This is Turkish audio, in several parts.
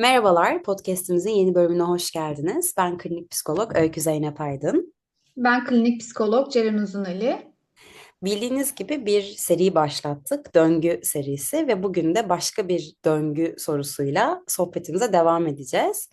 Merhabalar, podcast'imizin yeni bölümüne hoş geldiniz. Ben klinik psikolog Öykü Zeynep Aydın. Ben klinik psikolog Ceren Uzunali. Bildiğiniz gibi bir seri başlattık, döngü serisi ve bugün de başka bir döngü sorusuyla sohbetimize devam edeceğiz.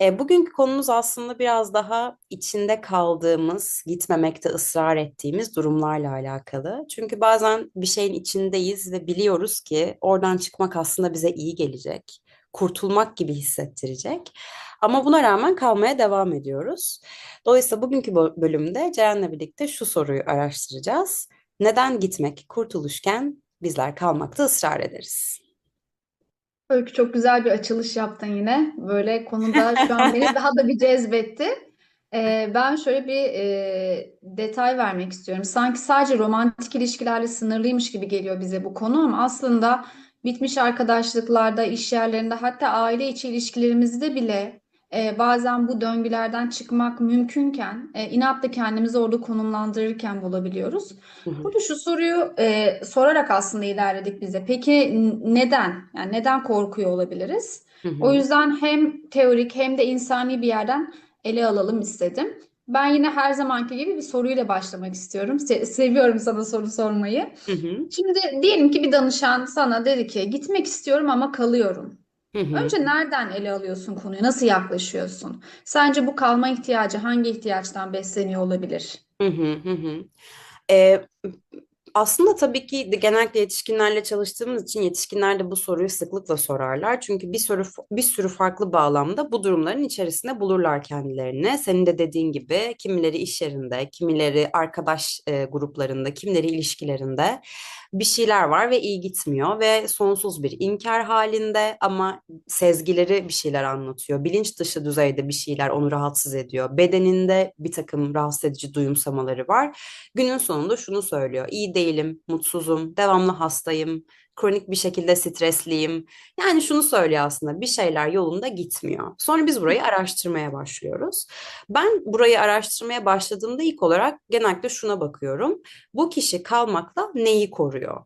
E, bugünkü konumuz aslında biraz daha içinde kaldığımız, gitmemekte ısrar ettiğimiz durumlarla alakalı. Çünkü bazen bir şeyin içindeyiz ve biliyoruz ki oradan çıkmak aslında bize iyi gelecek, kurtulmak gibi hissettirecek. Ama buna rağmen kalmaya devam ediyoruz. Dolayısıyla bugünkü bölümde Ceren'le birlikte şu soruyu araştıracağız. Neden gitmek kurtuluşken bizler kalmakta ısrar ederiz? Öykü çok güzel bir açılış yaptın yine. Böyle konuda şu an beni daha da bir cezbetti. Ee, ben şöyle bir e, detay vermek istiyorum. Sanki sadece romantik ilişkilerle sınırlıymış gibi geliyor bize bu konu ama aslında bitmiş arkadaşlıklarda, iş yerlerinde hatta aile içi ilişkilerimizde bile e, bazen bu döngülerden çıkmak mümkünken e, inatla kendimizi orada konumlandırırken bulabiliyoruz. Hı hı. Burada şu soruyu e, sorarak aslında ilerledik bize. Peki neden? Yani neden korkuyor olabiliriz? Hı O yüzden hem teorik hem de insani bir yerden ele alalım istedim. Ben yine her zamanki gibi bir soruyla başlamak istiyorum. Se- seviyorum sana soru sormayı. Hı hı. Şimdi diyelim ki bir danışan sana dedi ki gitmek istiyorum ama kalıyorum. Hı hı. Önce nereden ele alıyorsun konuyu? Nasıl yaklaşıyorsun? Sence bu kalma ihtiyacı hangi ihtiyaçtan besleniyor olabilir? Hı hı. Hı hı. Aslında tabii ki de genellikle yetişkinlerle çalıştığımız için yetişkinler de bu soruyu sıklıkla sorarlar. Çünkü bir sürü bir sürü farklı bağlamda bu durumların içerisinde bulurlar kendilerini. Senin de dediğin gibi kimileri iş yerinde, kimileri arkadaş e, gruplarında, kimileri ilişkilerinde bir şeyler var ve iyi gitmiyor ve sonsuz bir inkar halinde ama sezgileri bir şeyler anlatıyor. Bilinç dışı düzeyde bir şeyler onu rahatsız ediyor. Bedeninde bir takım rahatsız edici duyumsamaları var. Günün sonunda şunu söylüyor. İyi değilim, mutsuzum, devamlı hastayım, kronik bir şekilde stresliyim. Yani şunu söylüyor aslında bir şeyler yolunda gitmiyor. Sonra biz burayı araştırmaya başlıyoruz. Ben burayı araştırmaya başladığımda ilk olarak genellikle şuna bakıyorum. Bu kişi kalmakla neyi koruyor?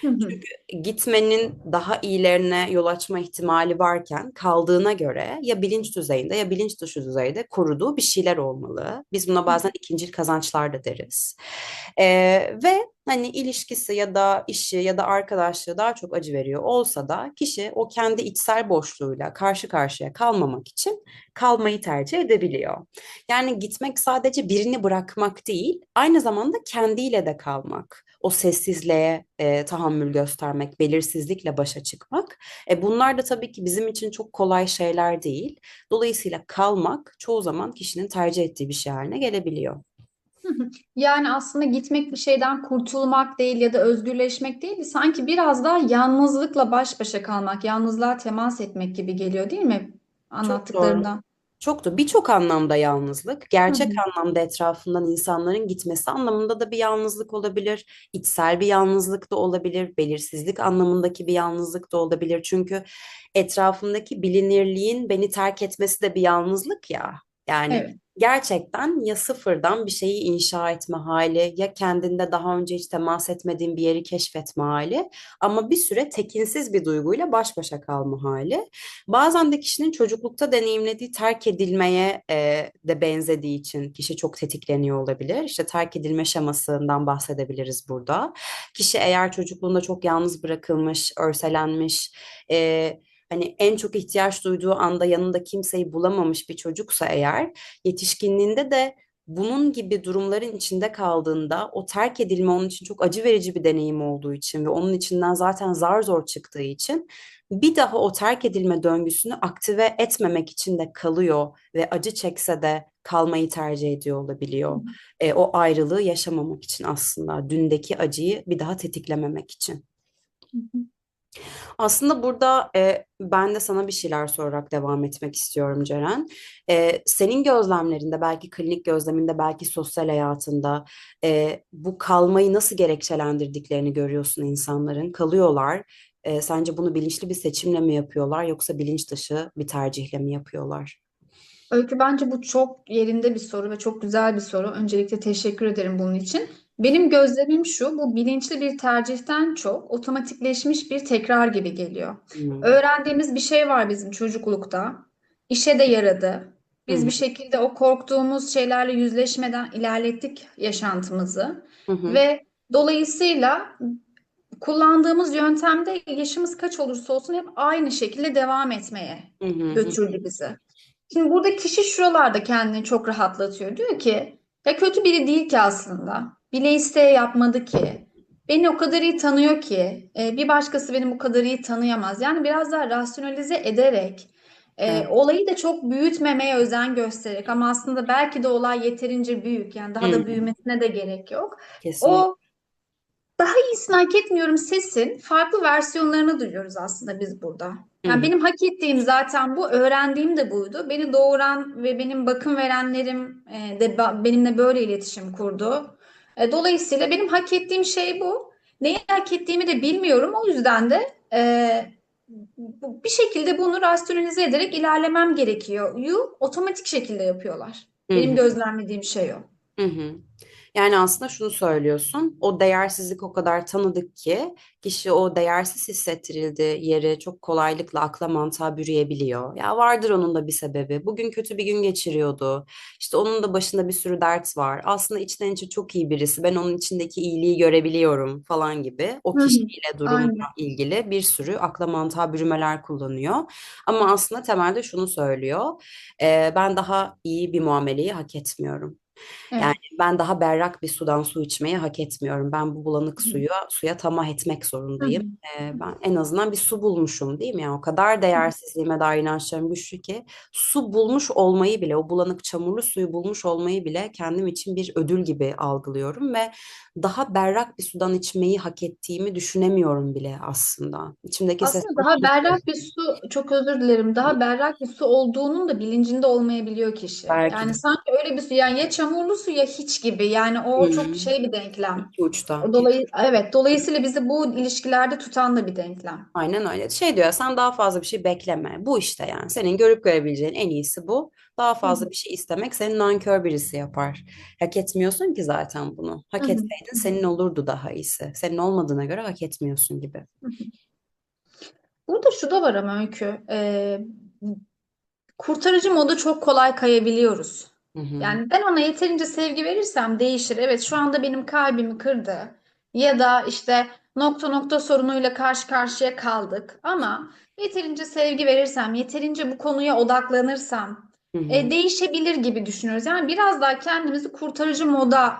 Hı hı. Çünkü gitmenin daha iyilerine yol açma ihtimali varken kaldığına göre ya bilinç düzeyinde ya bilinç dışı düzeyde koruduğu bir şeyler olmalı. Biz buna bazen ikincil kazançlar da deriz. Ee, ve hani ilişkisi ya da işi ya da arkadaşlığı daha çok acı veriyor olsa da kişi o kendi içsel boşluğuyla karşı karşıya kalmamak için kalmayı tercih edebiliyor. Yani gitmek sadece birini bırakmak değil, aynı zamanda kendiyle de kalmak o sessizliğe e, tahammül göstermek, belirsizlikle başa çıkmak. E, bunlar da tabii ki bizim için çok kolay şeyler değil. Dolayısıyla kalmak çoğu zaman kişinin tercih ettiği bir şey haline gelebiliyor. Yani aslında gitmek bir şeyden kurtulmak değil ya da özgürleşmek değil, sanki biraz daha yalnızlıkla baş başa kalmak, yalnızlığa temas etmek gibi geliyor değil mi anlattıklarından? Çok da birçok anlamda yalnızlık, Hı gerçek hı. anlamda etrafından insanların gitmesi anlamında da bir yalnızlık olabilir, içsel bir yalnızlık da olabilir, belirsizlik anlamındaki bir yalnızlık da olabilir. Çünkü etrafımdaki bilinirliğin beni terk etmesi de bir yalnızlık ya. Yani Evet. gerçekten ya sıfırdan bir şeyi inşa etme hali, ya kendinde daha önce hiç temas etmediğin bir yeri keşfetme hali, ama bir süre tekinsiz bir duyguyla baş başa kalma hali. Bazen de kişinin çocuklukta deneyimlediği terk edilmeye e, de benzediği için kişi çok tetikleniyor olabilir. İşte terk edilme şemasından bahsedebiliriz burada. Kişi eğer çocukluğunda çok yalnız bırakılmış, örselenmiş, e, hani en çok ihtiyaç duyduğu anda yanında kimseyi bulamamış bir çocuksa eğer, yetişkinliğinde de bunun gibi durumların içinde kaldığında o terk edilme onun için çok acı verici bir deneyim olduğu için ve onun içinden zaten zar zor çıktığı için bir daha o terk edilme döngüsünü aktive etmemek için de kalıyor ve acı çekse de kalmayı tercih ediyor olabiliyor. E, o ayrılığı yaşamamak için aslında dündeki acıyı bir daha tetiklememek için. Hı hı. Aslında burada e, ben de sana bir şeyler sorarak devam etmek istiyorum Ceren. E, senin gözlemlerinde, belki klinik gözleminde, belki sosyal hayatında e, bu kalmayı nasıl gerekçelendirdiklerini görüyorsun insanların. Kalıyorlar. E, sence bunu bilinçli bir seçimle mi yapıyorlar yoksa bilinç dışı bir tercihle mi yapıyorlar? Öykü bence bu çok yerinde bir soru ve çok güzel bir soru. Öncelikle teşekkür ederim bunun için. Benim gözlemim şu, bu bilinçli bir tercihten çok otomatikleşmiş bir tekrar gibi geliyor. Hı Öğrendiğimiz bir şey var bizim çocuklukta. İşe de yaradı. Biz bir hı şekilde o korktuğumuz şeylerle yüzleşmeden ilerlettik yaşantımızı. hı Ve dolayısıyla kullandığımız yöntemde yaşımız kaç olursa olsun hep aynı şekilde devam etmeye hı götürdü bizi. Şimdi burada kişi şuralarda kendini çok rahatlatıyor. Diyor ki ya kötü biri değil ki aslında. Bile isteye yapmadı ki. Beni o kadar iyi tanıyor ki. e, bir başkası beni bu kadar iyi tanıyamaz. Yani biraz daha rasyonalize ederek e, evet. olayı da çok büyütmemeye özen göstererek ama aslında belki de olay yeterince büyük. Yani Hı daha da hı. büyümesine de gerek yok. Kesinlikle. O daha iyisini hak etmiyorum sesin farklı versiyonlarını duyuyoruz aslında biz burada. Yani benim hak ettiğim zaten bu, öğrendiğim de buydu. Beni doğuran ve benim bakım verenlerim e, de benimle böyle iletişim kurdu. E, Dolayısıyla benim hak ettiğim şey bu. Neyi hak ettiğimi de bilmiyorum. O yüzden de e, bir şekilde bunu rasyonalize ederek ilerlemem gerekiyor. Yu otomatik şekilde yapıyorlar. Benim hı. gözlemlediğim şey o. Hı hı. Yani aslında şunu söylüyorsun, o değersizlik o kadar tanıdık ki kişi o değersiz hissettirildiği yeri çok kolaylıkla akla mantığa bürüyebiliyor. Ya vardır onun da bir sebebi. Bugün kötü bir gün geçiriyordu. İşte onun da başında bir sürü dert var. Aslında içten içe çok iyi birisi. Ben onun içindeki iyiliği görebiliyorum falan gibi. O kişiyle durumla Aynen. ilgili bir sürü akla mantığa bürümeler kullanıyor. Ama aslında temelde şunu söylüyor. "Ee, ben daha iyi bir muameleyi hak etmiyorum. Yani Evet. Ben daha berrak bir sudan su içmeyi hak etmiyorum. Ben bu bulanık suyu suya tamah etmek zorundayım. Ee, ben en azından bir su bulmuşum değil mi? Yani o kadar değersizliğime dair inançlarım güçlü ki su bulmuş olmayı bile, o bulanık çamurlu suyu bulmuş olmayı bile kendim için bir ödül gibi algılıyorum ve daha berrak bir sudan içmeyi hak ettiğimi düşünemiyorum bile aslında. İçimdeki ses Aslında bana daha berrak bir su, çok özür dilerim, daha berrak bir su olduğunun da bilincinde olmayabiliyor kişi. Belki Yani sanki öyle bir su, yani ya çamurlu su ya hiç gibi. Yani o çok Hı, şey bir denklem. iki uçta. Dolayı, evet, dolayısıyla bizi bu ilişkilerde tutan da bir denklem. Aynen öyle. Şey diyor sen daha fazla bir şey bekleme. Bu işte yani. Senin görüp görebileceğin en iyisi bu. Daha fazla bir şey istemek seni nankör birisi yapar. Hak etmiyorsun ki zaten bunu. Hak hı, etseydin senin olurdu daha iyisi. Senin olmadığına göre hak etmiyorsun gibi. Burada şu da var ama Öykü, e, kurtarıcı moda çok kolay kayabiliyoruz. Hı hı. Yani ben ona yeterince sevgi verirsem değişir. Evet, şu anda benim kalbimi kırdı. Ya da işte nokta nokta sorunuyla karşı karşıya kaldık. Ama yeterince sevgi verirsem, yeterince bu konuya odaklanırsam Hı hı. e, değişebilir gibi düşünüyoruz. Yani biraz daha kendimizi kurtarıcı moda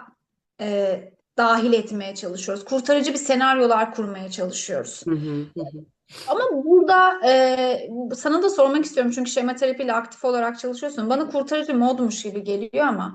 e, dahil etmeye çalışıyoruz. Kurtarıcı bir senaryolar kurmaya çalışıyoruz. Hı hı. Hı hı. Ama burada e, sana da sormak istiyorum çünkü şema terapiyle aktif olarak çalışıyorsun. Bana kurtarıcı modmuş gibi geliyor ama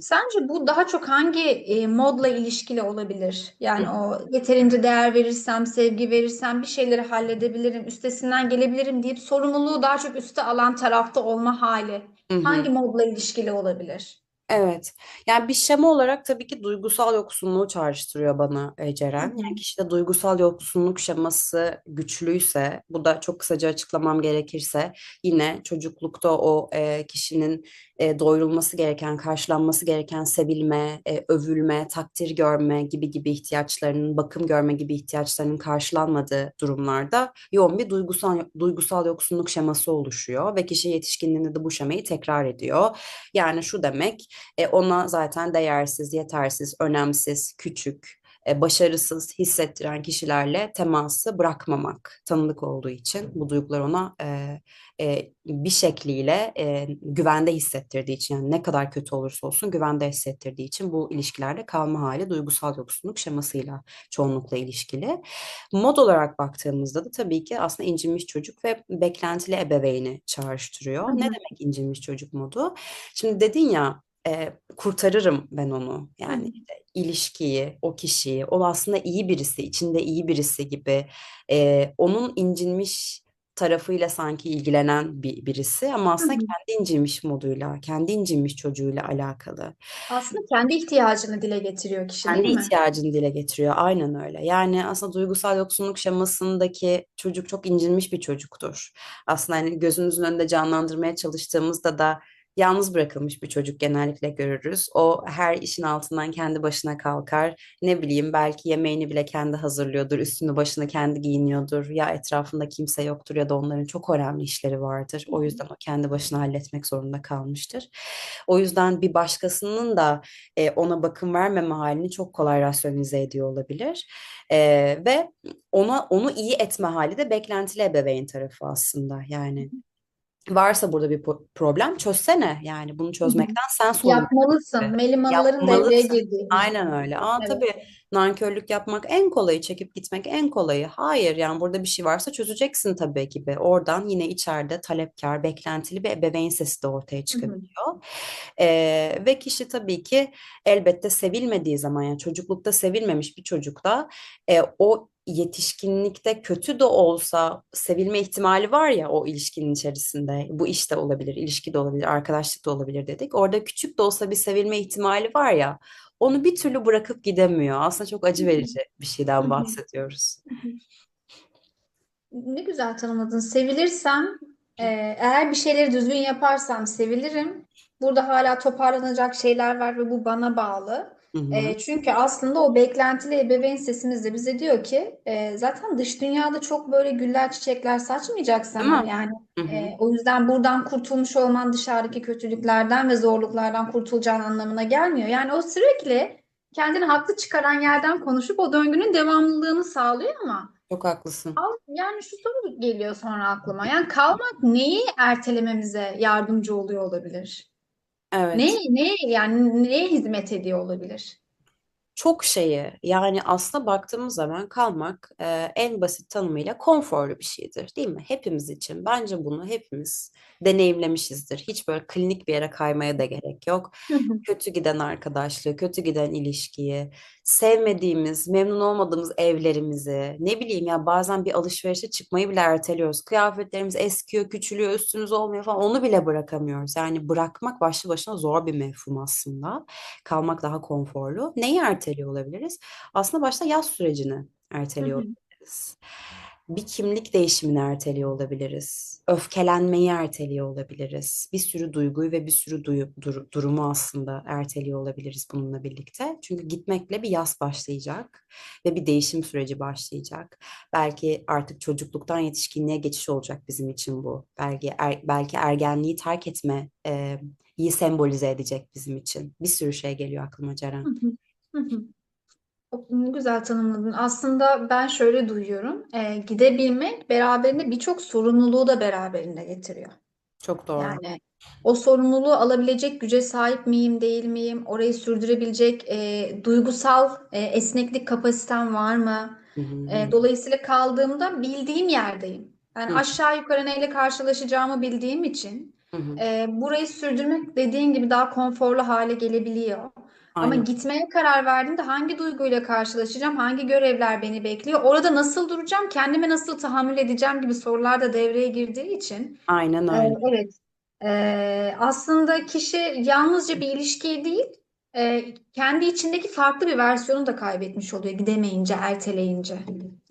sence bu daha çok hangi e, modla ilişkili olabilir? Yani o yeterince değer verirsem, sevgi verirsem bir şeyleri halledebilirim, üstesinden gelebilirim deyip sorumluluğu daha çok üste alan tarafta olma hali. Hangi modla ilişkili olabilir? Evet. Yani bir şema olarak tabii ki duygusal yoksunluğu çağrıştırıyor bana e, Hı Ceren. hı, Yani kişide duygusal yoksunluk şeması güçlüyse, bu da çok kısaca açıklamam gerekirse, yine çocuklukta o e, kişinin e, doyurulması gereken, karşılanması gereken sevilme, e, övülme, takdir görme gibi gibi ihtiyaçlarının, bakım görme gibi ihtiyaçlarının karşılanmadığı durumlarda yoğun bir duygusal duygusal yoksunluk şeması oluşuyor ve kişi yetişkinliğinde de bu şemayı tekrar ediyor. Yani şu demek e, ona zaten değersiz, yetersiz, önemsiz, küçük, e, başarısız hissettiren kişilerle teması bırakmamak tanıdık olduğu için bu duygular ona e, e, bir şekliyle e, güvende hissettirdiği için yani ne kadar kötü olursa olsun güvende hissettirdiği için bu ilişkilerde kalma hali duygusal yoksunluk şemasıyla çoğunlukla ilişkili. Mod olarak baktığımızda da tabii ki aslında incinmiş çocuk ve beklentili ebeveyni çağrıştırıyor. hı Ne hı, demek incinmiş çocuk modu? Şimdi dedin ya e, kurtarırım ben onu. Yani işte ilişkiyi, o kişiyi, o aslında iyi birisi, içinde iyi birisi gibi e, onun incinmiş tarafıyla sanki ilgilenen bir birisi ama aslında hı. kendi incinmiş moduyla, kendi incinmiş çocuğuyla alakalı. Aslında kendi ihtiyacını dile getiriyor kişi değil Kendi mi? ihtiyacını dile getiriyor. Aynen öyle. Yani aslında duygusal yoksunluk şemasındaki çocuk çok incinmiş bir çocuktur. Aslında hani gözümüzün önünde canlandırmaya çalıştığımızda da Yalnız bırakılmış bir çocuk genellikle görürüz. O her işin altından kendi başına kalkar. Ne bileyim belki yemeğini bile kendi hazırlıyordur, üstünü başını kendi giyiniyordur. Ya etrafında kimse yoktur ya da onların çok önemli işleri vardır. O yüzden o kendi başına halletmek zorunda kalmıştır. O yüzden bir başkasının da e, ona bakım vermeme halini çok kolay rasyonize ediyor olabilir. E, ve ona onu iyi etme hali de beklentili ebeveyn tarafı aslında. Yani varsa burada bir problem çözsene. Yani bunu çözmekten sen sorumlu Yapmalısın. gibi. Melimalıların devreye girdiği. Aynen öyle. Aa, Evet. tabii nankörlük yapmak en kolayı, çekip gitmek en kolayı. Hayır yani burada bir şey varsa çözeceksin tabii ki. be. Oradan yine içeride talepkar, beklentili bir ebeveyn sesi de ortaya Hı hı. çıkabiliyor. Ee, ve kişi tabii ki elbette sevilmediği zaman yani çocuklukta sevilmemiş bir çocukta e, o yetişkinlikte kötü de olsa sevilme ihtimali var ya o ilişkinin içerisinde. Bu iş de olabilir, ilişki de olabilir, arkadaşlık da olabilir dedik. Orada küçük de olsa bir sevilme ihtimali var ya onu bir türlü bırakıp gidemiyor. Aslında çok acı verici bir şeyden bahsediyoruz. Ne güzel tanımladın. Sevilirsem, eğer bir şeyleri düzgün yaparsam sevilirim. Burada hala toparlanacak şeyler var ve bu bana bağlı. Hı hı. E, çünkü aslında o beklentili ebeveyn sesimiz de bize diyor ki e, zaten dış dünyada çok böyle güller çiçekler saçmayacak Değil mi? Yani Hı hı. e, o yüzden buradan kurtulmuş olman dışarıdaki kötülüklerden ve zorluklardan kurtulacağın anlamına gelmiyor. Yani o sürekli kendini haklı çıkaran yerden konuşup o döngünün devamlılığını sağlıyor ama Çok haklısın. Yani şu soru geliyor sonra aklıma. Yani kalmak neyi ertelememize yardımcı oluyor olabilir? Ne, Evet. ne yani neye hizmet ediyor olabilir? Çok şeyi yani aslında baktığımız zaman kalmak e, en basit tanımıyla konforlu bir şeydir değil mi? Hepimiz için. Bence bunu hepimiz deneyimlemişizdir. Hiç böyle klinik bir yere kaymaya da gerek yok. Hı hı, Kötü giden arkadaşlığı, kötü giden ilişkiyi, sevmediğimiz, memnun olmadığımız evlerimizi, ne bileyim ya bazen bir alışverişe çıkmayı bile erteliyoruz. Kıyafetlerimiz eskiyor, küçülüyor, üstümüz olmuyor falan onu bile bırakamıyoruz. Yani bırakmak başlı başına zor bir mefhum aslında. Kalmak daha konforlu. Neyi erteliyor olabiliriz? Aslında başta yaz sürecini erteliyor hı. Bir kimlik değişimini erteliyor olabiliriz. Öfkelenmeyi erteliyor olabiliriz. Bir sürü duyguyu ve bir sürü duyu, dur- durumu aslında erteliyor olabiliriz bununla birlikte. Çünkü gitmekle bir yaz başlayacak ve bir değişim süreci başlayacak. Belki artık çocukluktan yetişkinliğe geçiş olacak bizim için bu. Belki er- belki ergenliği terk etme e, iyi sembolize edecek bizim için. Bir sürü şey geliyor aklıma Ceren. Güzel tanımladın. Aslında ben şöyle duyuyorum. Ee, gidebilmek beraberinde birçok sorumluluğu da beraberinde getiriyor. Çok doğru. Yani o sorumluluğu alabilecek güce sahip miyim, değil miyim? Orayı sürdürebilecek e, duygusal e, esneklik kapasitem var mı? Hı hı E, dolayısıyla kaldığımda bildiğim yerdeyim. Yani Hı aşağı yukarı neyle karşılaşacağımı bildiğim için hı. hı. e, burayı sürdürmek dediğin gibi daha konforlu hale gelebiliyor. Ama Aynen. gitmeye karar verdiğimde hangi duyguyla karşılaşacağım, hangi görevler beni bekliyor, orada nasıl duracağım, kendime nasıl tahammül edeceğim gibi sorular da devreye girdiği için Aynen ee, öyle. Evet. Ee, aslında kişi yalnızca bir ilişkiyi değil, e, kendi içindeki farklı bir versiyonu da kaybetmiş oluyor gidemeyince, erteleyince.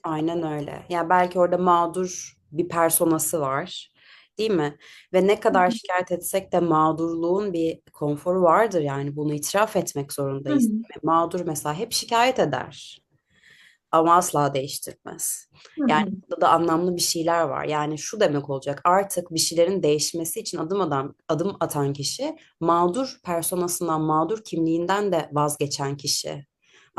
Aynen öyle. Ya belki orada mağdur bir personası var, değil mi? Ve ne Hı kadar hı. şikayet etsek de mağdurluğun bir konforu vardır yani bunu itiraf etmek Hı zorundayız. hı. mi? Mağdur mesela hep şikayet eder ama asla değiştirmez. Hı Yani hı. burada da anlamlı bir şeyler var. Yani şu demek olacak artık bir şeylerin değişmesi için adım adım adım atan kişi mağdur personasından, mağdur kimliğinden de vazgeçen kişi.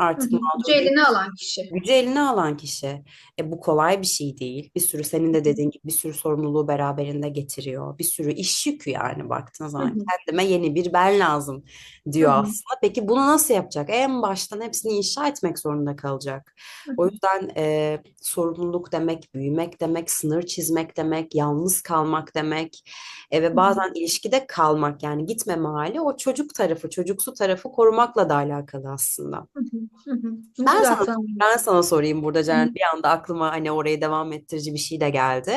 Artık hı. Gücü mağdur değil. eline alan kişi. Gücü eline alan kişi. E, bu kolay bir şey değil. Bir sürü senin de dediğin gibi bir sürü sorumluluğu beraberinde getiriyor. Bir sürü iş yükü yani baktığın zaman hı. kendime yeni bir ben lazım diyor hı. aslında. Peki bunu nasıl yapacak? En baştan hepsini inşa etmek zorunda kalacak. Hı O yüzden e, sorumluluk demek, büyümek demek, sınır çizmek demek, yalnız kalmak demek e, ve bazen ilişkide kalmak yani gitmeme hali o çocuk tarafı, çocuksu tarafı korumakla da alakalı aslında. Hı hı. Hı hı. Ne Ben sana ben sana sorayım burada Hı Ceren. Bir anda aklıma hani orayı devam ettirici bir şey de geldi.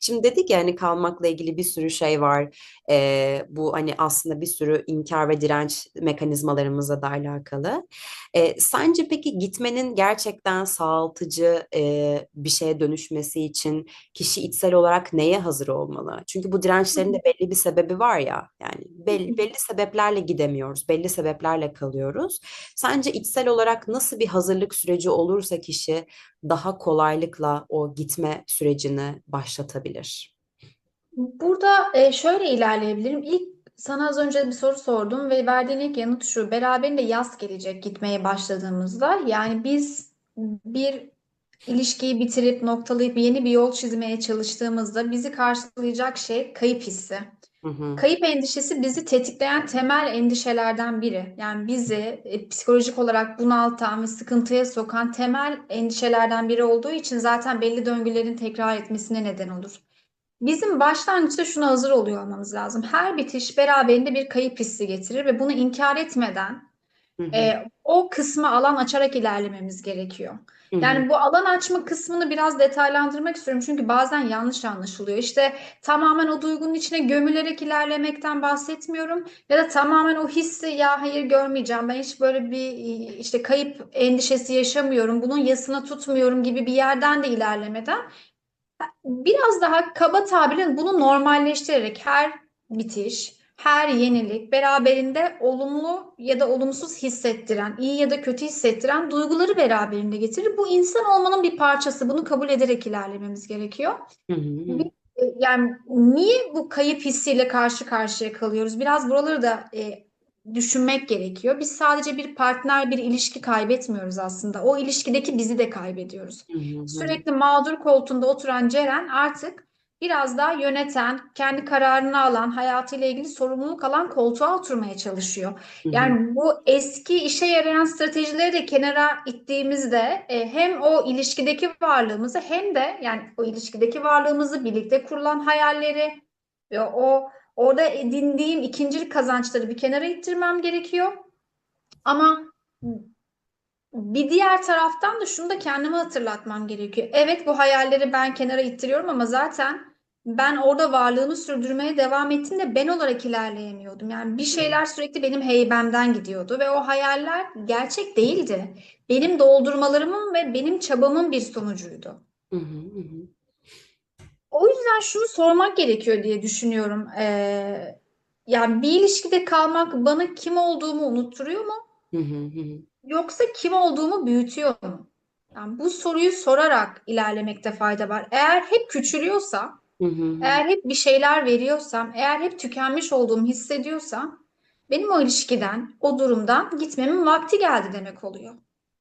Şimdi dedik ya hani kalmakla ilgili bir sürü şey var. Ee, bu hani aslında bir sürü inkar ve direnç mekanizmalarımızla da alakalı. Ee, sence peki gitmenin gerçekten sağaltıcı e, bir şeye dönüşmesi için kişi içsel olarak neye hazır olmalı? Çünkü bu dirençlerin de belli bir sebebi var ya. Yani belli, belli sebeplerle gidemiyoruz, belli sebeplerle kalıyoruz. Sence içsel olarak nasıl bir hazırlık süreci olursa kişi daha kolaylıkla o gitme sürecini başlatabilir? Burada e, şöyle ilerleyebilirim. İlk sana az önce bir soru sordum ve verdiğin ilk yanıt şu. Beraberinde yaz gelecek gitmeye başladığımızda. Yani biz bir ilişkiyi bitirip noktalayıp yeni bir yol çizmeye çalıştığımızda bizi karşılayacak şey kayıp hissi. Hı hı, Kayıp endişesi bizi tetikleyen temel endişelerden biri. Yani bizi e, psikolojik olarak bunaltan ve sıkıntıya sokan temel endişelerden biri olduğu için zaten belli döngülerin tekrar etmesine neden olur. Bizim başlangıçta şuna hazır oluyor olmamız lazım. Her bitiş beraberinde bir kayıp hissi getirir ve bunu inkar etmeden hı hı, e, o kısma alan açarak ilerlememiz gerekiyor. Yani bu alan açma kısmını biraz detaylandırmak istiyorum. Çünkü bazen yanlış anlaşılıyor. İşte tamamen o duygunun içine gömülerek ilerlemekten bahsetmiyorum. Ya da tamamen o hissi ya hayır görmeyeceğim. Ben hiç böyle bir işte kayıp endişesi yaşamıyorum. Bunun yasını tutmuyorum. gibi bir yerden de ilerlemeden Biraz daha kaba tabirle bunu normalleştirerek her bitiş, her yenilik beraberinde olumlu ya da olumsuz hissettiren, iyi ya da kötü hissettiren duyguları beraberinde getirir. Bu insan olmanın bir parçası. Bunu kabul ederek ilerlememiz gerekiyor. hı hı, Bir- e, Yani niye bu kayıp hissiyle karşı karşıya kalıyoruz? Biraz buraları da e, düşünmek gerekiyor. Biz sadece bir partner, bir ilişki kaybetmiyoruz aslında. O ilişkideki bizi de kaybediyoruz. hı hı, hı Sürekli mağdur koltuğunda oturan Ceren artık biraz daha yöneten, kendi kararını alan, hayatıyla ilgili sorumluluk alan koltuğa oturmaya çalışıyor. Yani bu eski işe yarayan stratejileri de kenara ittiğimizde e, hem o ilişkideki varlığımızı hem de yani o ilişkideki varlığımızı birlikte kurulan hayalleri ve o orada edindiğim ikincil kazançları bir kenara ittirmem gerekiyor. Ama bir diğer taraftan da şunu da kendime hatırlatmam gerekiyor. Evet bu hayalleri ben kenara ittiriyorum ama zaten ben orada varlığımı sürdürmeye devam ettiğimde ben olarak ilerleyemiyordum. Yani bir şeyler sürekli benim heybemden gidiyordu ve o hayaller gerçek değildi. Benim doldurmalarımın ve benim çabamın bir sonucuydu. hı, hı hı, O yüzden şunu sormak gerekiyor diye düşünüyorum. Ee, yani bir ilişkide kalmak bana kim olduğumu unutturuyor mu? hı, hı hı. Yoksa kim olduğumu büyütüyor mu? Yani bu soruyu sorarak ilerlemekte fayda var. Eğer hep küçülüyorsam, Hı hı hı. eğer hep bir şeyler veriyorsam, eğer hep tükenmiş olduğumu hissediyorsam, benim o ilişkiden, o durumdan gitmemin vakti geldi demek oluyor.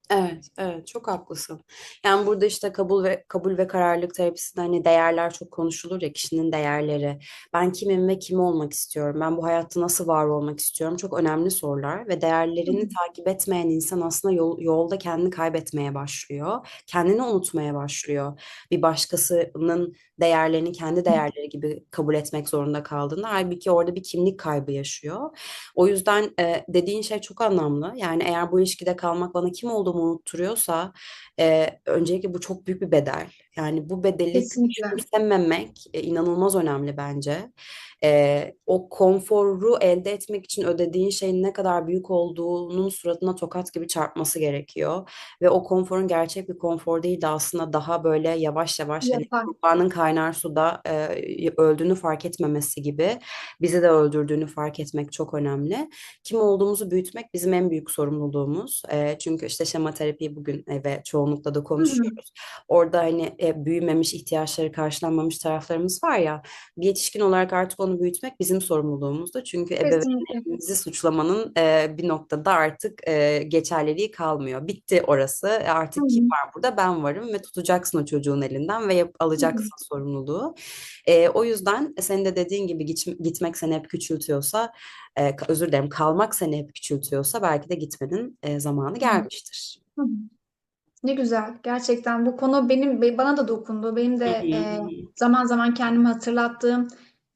Evet, evet çok haklısın. Yani burada işte kabul ve kabul ve kararlılık terapisinde hani değerler çok konuşulur ya kişinin değerleri. Ben kimim ve kim olmak istiyorum? Ben bu hayatta nasıl var olmak istiyorum? Çok önemli sorular ve hı. değerlerini takip etmeyen insan aslında yol, yolda kendini kaybetmeye başlıyor. Kendini unutmaya başlıyor. Bir başkasının değerlerini kendi değerleri gibi kabul etmek zorunda kaldığında halbuki orada bir kimlik kaybı yaşıyor. O yüzden e, dediğin şey çok anlamlı. Yani eğer bu ilişkide kalmak bana kim olduğumu unutturuyorsa e, öncelikle bu çok büyük bir bedel. Yani bu bedeli Kesinlikle. küçümsememek e, inanılmaz önemli bence. E, o konforu elde etmek için ödediğin şeyin ne kadar büyük olduğunun suratına tokat gibi çarpması gerekiyor. Ve o konforun gerçek bir konfor değil de aslında daha böyle yavaş yavaş hani Yapar. kurbanın kaynar suda e, öldüğünü fark etmemesi gibi bizi de öldürdüğünü fark etmek çok önemli. Kim olduğumuzu büyütmek bizim en büyük sorumluluğumuz. E, çünkü işte şema terapiyi bugün e, ve çoğunlukla da konuşuyoruz. Orada hani e, büyümemiş, ihtiyaçları karşılanmamış taraflarımız var ya. Bir yetişkin olarak artık onu büyütmek bizim sorumluluğumuzdu. Çünkü ebeveynlerimizi suçlamanın e, bir noktada artık e, geçerliliği kalmıyor. Bitti orası. E, Artık kim hı. var burada? Ben varım ve tutacaksın o çocuğun elinden ve yap- alacaksın sorumluluğu. E, o yüzden senin de dediğin gibi giç- gitmek seni hep küçültüyorsa, e, özür dilerim, kalmak seni hep küçültüyorsa belki de gitmenin e, zamanı gelmiştir. Hı hı. Ne güzel. Gerçekten bu konu benim be- bana da dokundu. Benim de e, zaman zaman kendimi hatırlattığım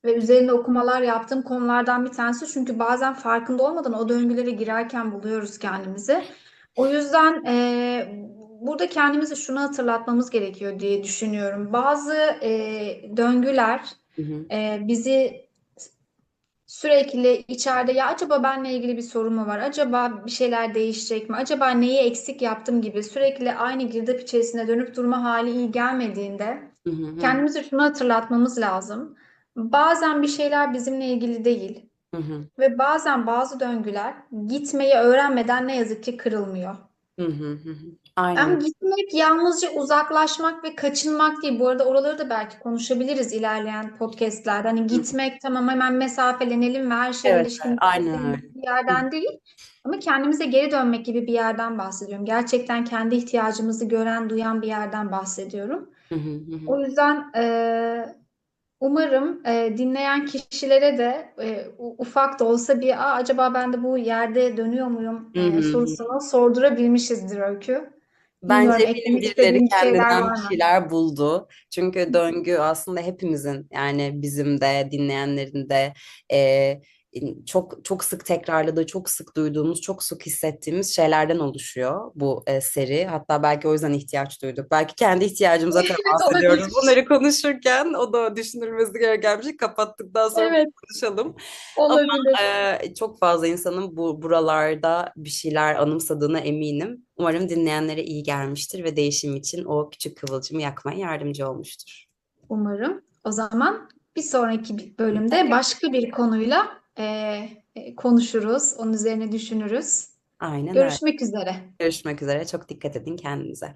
ve üzerinde okumalar yaptığım konulardan bir tanesi. Çünkü bazen farkında olmadan o döngülere girerken buluyoruz kendimizi. O yüzden e, burada kendimize şunu hatırlatmamız gerekiyor diye düşünüyorum. Bazı e, döngüler hı hı, e, bizi Sürekli içeride ya acaba benle ilgili bir sorun mu var? Acaba bir şeyler değişecek mi? Acaba neyi eksik yaptım gibi sürekli aynı girdap içerisinde dönüp durma hali iyi gelmediğinde hı hı, kendimize şunu hatırlatmamız lazım. Bazen bir şeyler bizimle ilgili değil. Hı hı. Ve bazen bazı döngüler gitmeyi öğrenmeden ne yazık ki kırılmıyor. Hı hı hı. hı. Aynen. Hem gitmek yalnızca uzaklaşmak ve kaçınmak değil. Bu arada oraları da belki konuşabiliriz ilerleyen podcastlerde. Hani gitmek tamam hemen mesafelenelim ve her şeyle Evet, ilişkimizi aynen bir yerden değil. Ama kendimize geri dönmek gibi bir yerden bahsediyorum. Gerçekten kendi ihtiyacımızı gören, duyan bir yerden bahsediyorum. Hı hı hı. hı. O yüzden eee, umarım eee, dinleyen kişilere de u- ufak da olsa bir Aa, acaba ben de bu yerde dönüyor muyum hı. sorusunu sordurabilmişizdir Öykü. Bence eklemek birileri kendinden bir şeyler buldu. Çünkü döngü aslında hepimizin yani bizim de dinleyenlerin de e, çok çok sık tekrarladığı, çok sık duyduğumuz, çok sık hissettiğimiz şeylerden oluşuyor bu e, seri. Hatta belki o yüzden ihtiyaç duyduk. Belki kendi ihtiyacımıza Evet temas ediyoruz. Bunları konuşurken o da düşünülmesi gereken bir şey. Kapattıktan sonra Evet konuşalım. Ama olabilir. e, çok fazla insanın bu buralarda bir şeyler anımsadığına eminim. Umarım dinleyenlere iyi gelmiştir ve değişim için o küçük kıvılcımı yakmaya yardımcı olmuştur. Umarım. O zaman bir sonraki bölümde başka bir konuyla e, konuşuruz. Onun üzerine düşünürüz. Aynen öyle. Görüşmek üzere. Görüşmek üzere. Çok dikkat edin kendinize.